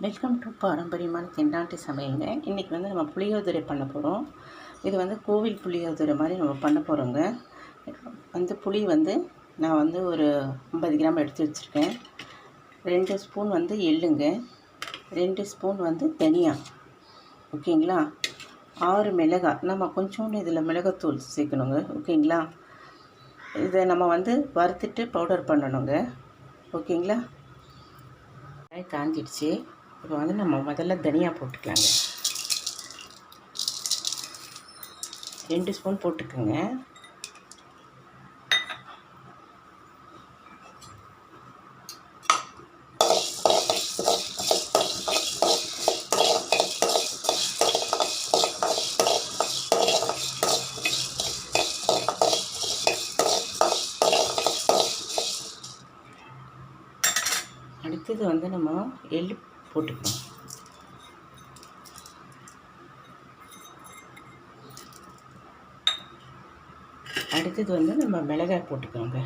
Welcome to பாரம்பரியமான தென்னாட்டு சமையலுங்க இன்றைக்கி வந்து நம்ம புளியோதரை பண்ண போகிறோம் இது வந்து கோவில் புளியோதரை மாதிரி நம்ம பண்ண போகிறோங்க வந்து புளி வந்து நான் வந்து ஒரு ஐம்பது கிராம் எடுத்து வச்சுருக்கேன். ரெண்டு ஸ்பூன் வந்து எள்ளுங்க. ரெண்டு ஸ்பூன் வந்து தனியா. ஓகேங்களா? ஆறு மிளகாய். நம்ம கொஞ்சோண்டு இதில் மிளகாத்தூள் சேர்க்கணுங்க. ஓகேங்களா? இதை நம்ம வந்து வறுத்துட்டு பவுடர் பண்ணணுங்க. ஓகேங்களா? காஞ்சிடுச்சு. இப்போ வந்து நம்ம முதல்ல தனியா போட்டுக்கலாங்க. ரெண்டு ஸ்பூன் போட்டுக்கோங்க. அடுத்தது வந்து நம்ம எள்ளு போட்டுக்கலாம் அடுத்தது வந்து நம்ம மிளகாய் போட்டுக்கோங்க.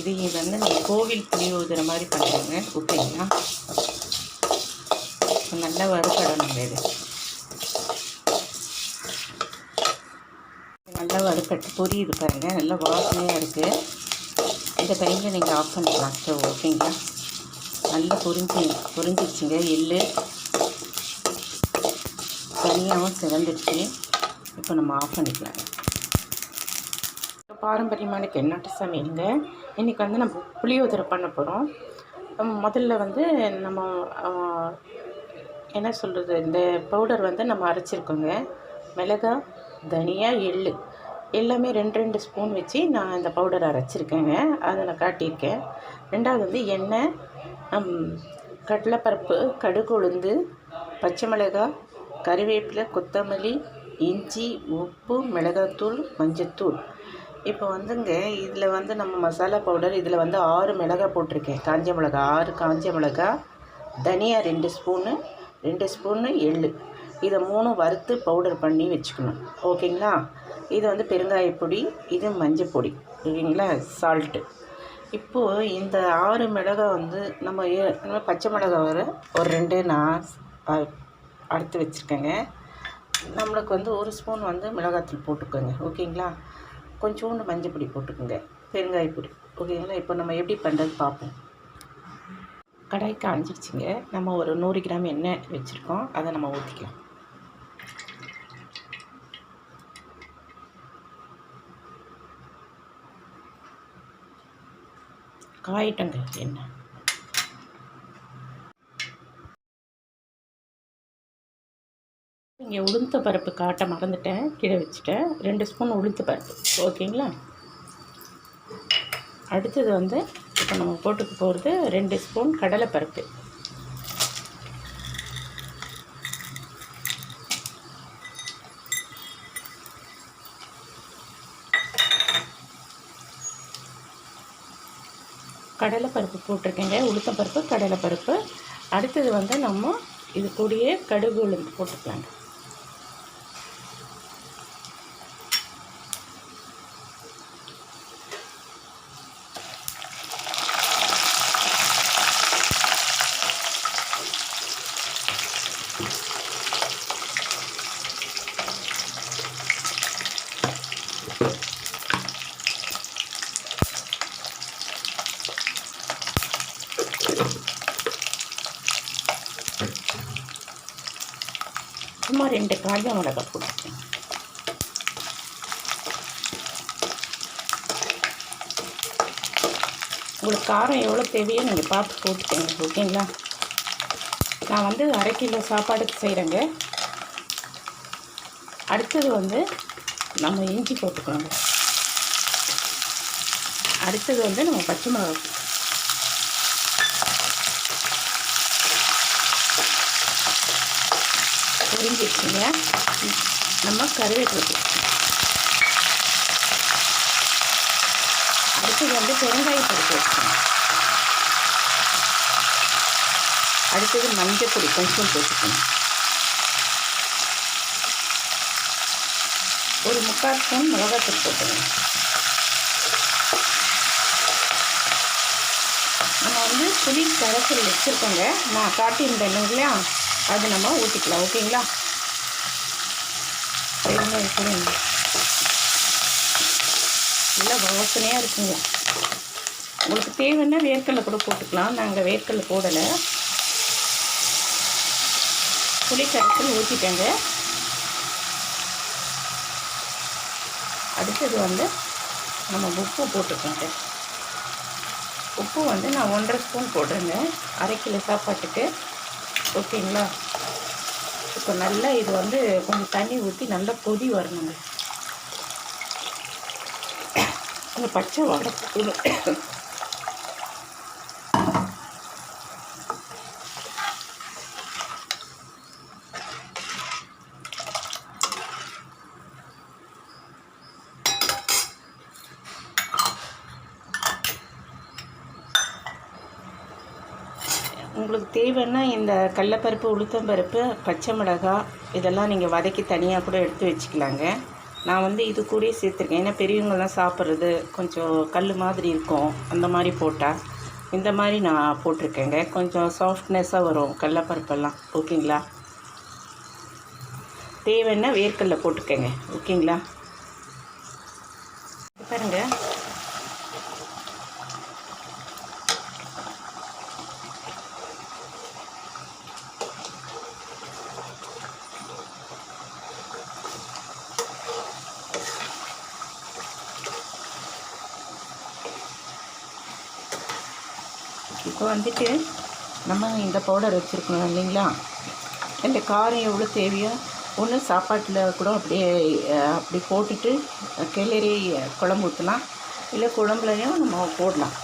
இது வந்து நம்ம கோவில் புளியோதரை மாதிரி பண்ணுறோங்க ஓகேங்களா? நல்லா வறுக்கடணும் இது. நல்லா வறுக்கட்டு. பொரியுது பாருங்கள் நல்லா வாசனையாக இருக்குது இந்த டைமில் நீங்கள் ஆஃப் பண்ணிக்கலாம் ஸ்டவ் ஓகேங்களா? நல்லா பொரிஞ்சு பொரிஞ்சிருச்சுங்க எள் தனியாகவும் சிறந்துடுச்சு இப்போ நம்ம ஆஃப் பண்ணிக்கலாங்க பாரம்பரியமான தென்னாட்டு சமையலுங்க? இன்றைக்கி வந்து நம்ம புளியோதரை பண்ண போகிறோம் முதல்ல வந்து நம்ம என்ன சொல்கிறது இந்த பவுடர் வந்து நம்ம அரைச்சிருக்கோங்க. மிளகாய் தனியா எள் எல்லாமே ரெண்டு ரெண்டு ஸ்பூன் வச்சு நான் இந்த பவுடர் அரைச்சிருக்கேங்க. அதை நான் காட்டியிருக்கேன். ரெண்டாவது வந்து எண்ணெய் கடலைப்பருப்பு கடுகு உளுந்து பச்சை மிளகாய் கறிவேப்பிலை கொத்தமல்லி இஞ்சி உப்பு மிளகாத்தூள் மஞ்சத்தூள். இப்போ வந்துங்க இதில் வந்து நம்ம மசாலா பவுடர் இதில் வந்து ஆறு மிளகாய் போட்டிருக்கேன். காஞ்ச மிளகா ஆறு காஞ்ச மிளகா தனியா ரெண்டு ஸ்பூனு ரெண்டு ஸ்பூனு எள் இதை மூணும் வறுத்து பவுடர் பண்ணி வச்சுக்கணும். ஓகேங்களா? இது வந்து பெருங்காயப்பொடி இது மஞ்சள் பொடி. ஓகேங்களா? சால்ட்டு இப்போது இந்த ஆறு மிளகாய் வந்து நம்ம பச்சை மிளகாய் வர ஒரு ரெண்டு நான் அடுத்து வச்சுருக்கேங்க. நம்மளுக்கு வந்து ஒரு ஸ்பூன் வந்து மிளகாத்தூள் போட்டுக்கோங்க. ஓகேங்களா? கொஞ்சோண்டு மஞ்சள் பொடி போட்டுக்கோங்க. பெருங்காய பொடி. ஓகேங்களா? இப்போ நம்ம எப்படி பண்ணுறது பார்ப்போம். கடாய் காஞ்சிடுச்சுங்க நம்ம ஒரு நூறு கிராம் எண்ணெய் வச்சுருக்கோம். அதை நம்ம ஊற்றிக்கலாம் காயிட்டங்க எண்ணெய். இங்கே உளுந்த பருப்பு காட்ட மறந்துட்டேன். கீழே வச்சுட்டேன். ரெண்டு ஸ்பூன் உளுந்த பருப்பு. ஓகேங்களா? அடுத்தது வந்து இப்போ நம்ம போட்டுக்க போகிறது ரெண்டு ஸ்பூன் கடலைப்பருப்பு. கடலைப்பருப்பு போட்டிருக்கேங்க. உளுத்தம்பருப்பு கடலைப்பருப்பு. அடுத்தது வந்து நம்ம இது கூடயே கடுகு உளுந்து போட்டுக்கலாங்க. சும்மா ரெண்டு காஞ்ச மிளகா போட்டுருக்கேன் உங்களுக்கு காரம் எவ்வளோ தேவையோ நீங்கள் பார்த்து போட்டுக்கோங்க ஓகேங்களா? நான் வந்து அரை கிலோ சாப்பாடுக்கு செய்கிறேங்க அடுத்தது வந்து நம்ம இஞ்சி போட்டுக்கணுங்க அடுத்தது வந்து நம்ம பச்சை மிளகா பொரிஞ்சிடுச்சுங்க நம்ம கருவேப்பிலை அடுத்தது வந்து பெருங்காய பருப்பு வச்சுக்கோங்க அடுத்தது மஞ்சள் பொடி கொஞ்சம் போட்டுக்கணும் ஒரு முக்கால் ஸ்பூன் மிளகாத்தூள் போட்டுக்கணும் நம்ம வந்து புளி கரைசல் வச்சுருக்கோங்க. நான் காட்டியிருந்தேன் இல்லையா அது நம்ம ஊற்றிக்கலாம் ஓகேங்களா? பெருங்காய பொடி நல்லா வாசனையாக இருக்குங்க. உங்களுக்கு தேவைன்னா வேர்க்கடலை கூட போட்டுக்கலாம். நாங்கள் வேர்க்கடலை போடலை. புளி கரைச்சல் ஊற்றிட்டேங்க அடுத்தது வந்து நம்ம உப்பு போட்டுக்கோங்க. உப்பு வந்து நான் ஒன்றரை ஸ்பூன் போடுறேங்க. அரை கிலோ சாப்பாட்டுக்கு. ஓகேங்களா? இப்போ நல்லா இது வந்து கொஞ்சம் தண்ணி ஊற்றி நல்லா கொதி வரணுங்க. அந்த பச்சை வடை உங்களுக்கு தேவைன்னா இந்த கடலப்பருப்பு உளுத்தம்பருப்பு பச்சை மிளகாய் இதெல்லாம் நீங்கள் வதக்கி தனியாக கூட எடுத்து வச்சுக்கலாங்க. நான் வந்து இது கூடயே சேர்த்துருக்கேன். ஏன்னா பெரியவங்கெல்லாம் சாப்பிட்றது கொஞ்சம் கல் மாதிரி இருக்கும். அந்த மாதிரி போட்டால் இந்த மாதிரி நான் போட்டிருக்கேங்க. கொஞ்சம் சாஃப்ட்னஸ்ஸாக வரும் கடலப்பருப்பெல்லாம். ஓகேங்களா? தேவைன்னா வேர்க்கடலை போட்டுக்கங்க. ஓகேங்களா? பாருங்கள் இப்போ வந்துட்டு நம்ம இந்த பவுடர் வச்சுருக்கணும் இல்லைங்களா? இந்த காரம் எவ்வளோ தேவையோ ஒன்று சாப்பாட்டில் கூட அப்படியே அப்படி போட்டுட்டு கிளறி குழம்பு ஊற்றலாம் இல்லை குழம்புலையும் நம்ம போடலாம்.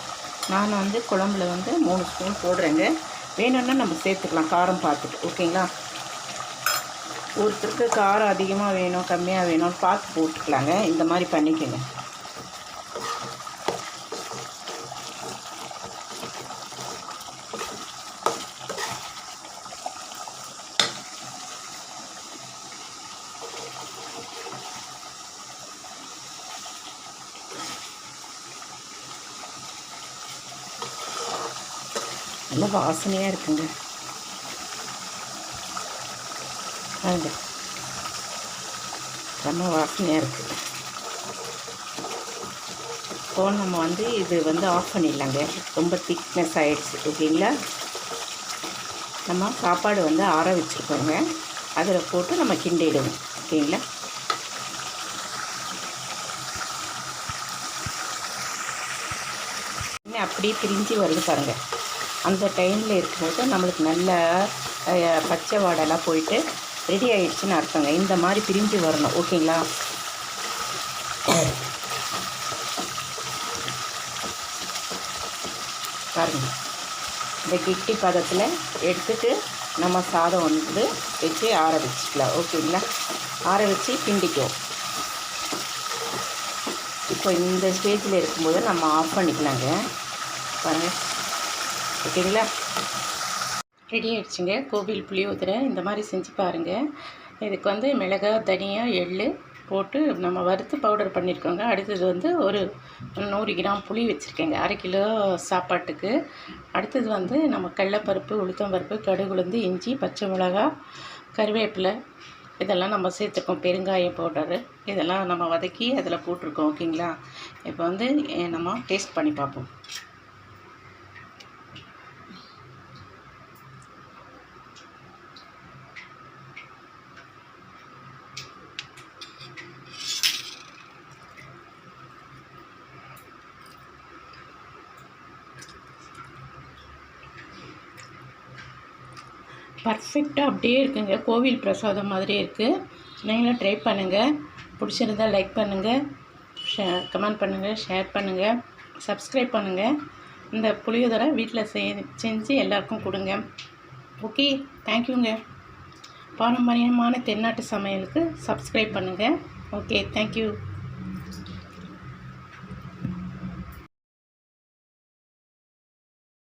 நான் வந்து குழம்புல வந்து மூணு ஸ்பூன் போடுறேங்க. வேணும்னா நம்ம சேர்த்துக்கலாம் காரம் பார்த்துட்டு ஓகேங்களா? ஒருத்தருக்கு காரம் அதிகமாக வேணும் கம்மியாக வேணும்னு பார்த்து போட்டுக்கலாங்க. இந்த மாதிரி பண்ணிக்கோங்க. நல்ல வாசனையாக இருக்குங்க. அது செம்ம வாசனையாக இருக்குது இப்போ நம்ம வந்து இது வந்து ஆஃப் பண்ணிடலாங்க. ரொம்ப திக்னஸ் ஆகிடுச்சு ஓகேங்களா? நம்ம சாப்பாடு வந்து ஆற வச்சுருக்கோங்க. அதில் போட்டு நம்ம கிண்டிடுவோம் ஓகேங்களா? அப்படியே பிரிஞ்சு வருது பாருங்கள் அந்த டைமில் இருக்கும்போது நம்மளுக்கு நல்ல பச்சை வாடெல்லாம் போயிட்டு ரெடி ஆகிடுச்சின்னு அர்த்தங்க. இந்த மாதிரி பிரிஞ்சு வரணும். ஓகேங்களா? பாருங்க. இந்த கிட்டி பதத்தில் எடுத்துட்டு நம்ம சாதம் வந்து வச்சு ஆற வச்சுக்கலாம். ஓகேங்களா? ஆற வச்சு கிண்டிக்குவோம். இப்போ இந்த ஸ்டேஜில் இருக்கும்போது நம்ம ஆஃப் பண்ணிக்கலாங்க. பாருங்கள் ஓகேங்களா? ரெடி ஆகிடுச்சிங்க கோவில் புளியோதரை இந்த மாதிரி செஞ்சு பாருங்கள் இதுக்கு வந்து மிளகாய் தனியா எள் போட்டு நம்ம வறுத்து பவுடர் பண்ணியிருக்கோங்க அடுத்தது வந்து ஒரு நூறு கிராம் புளி வச்சுருக்கேங்க. அரை கிலோ சாப்பாட்டுக்கு. அடுத்தது வந்து நம்ம கடலப்பருப்பு உளுத்தம்பருப்பு கடுகுலந்து இஞ்சி பச்சை மிளகாய் கருவேப்பிலை. இதெல்லாம் நம்ம சேர்த்துருக்கோம். பெருங்காயம் பவுடரு இதெல்லாம் நம்ம வதக்கி அதில் போட்டிருக்கோம். ஓகேங்களா? இப்போ வந்து நம்ம டேஸ்ட் பண்ணி பார்ப்போம். பர்ஃபெக்டாக அப்படியே இருக்குங்க. கோவில் பிரசாதம் மாதிரியே இருக்குது நீங்களும் ட்ரை பண்ணுங்கள் பிடிச்சிருந்தா லைக் பண்ணுங்கள் ஷே கமெண்ட் பண்ணுங்கள் ஷேர் பண்ணுங்கள் சப்ஸ்கிரைப் பண்ணுங்கள் இந்த புளியோதரை வீட்டில் செய் செஞ்சு எல்லாருக்கும் கொடுங்க. ஓகே தேங்க்யூங்க பாரம்பரியமான தென்னாட்டு சமையலுக்கு சப்ஸ்கிரைப் பண்ணுங்கள் ஓகே தேங்க்யூ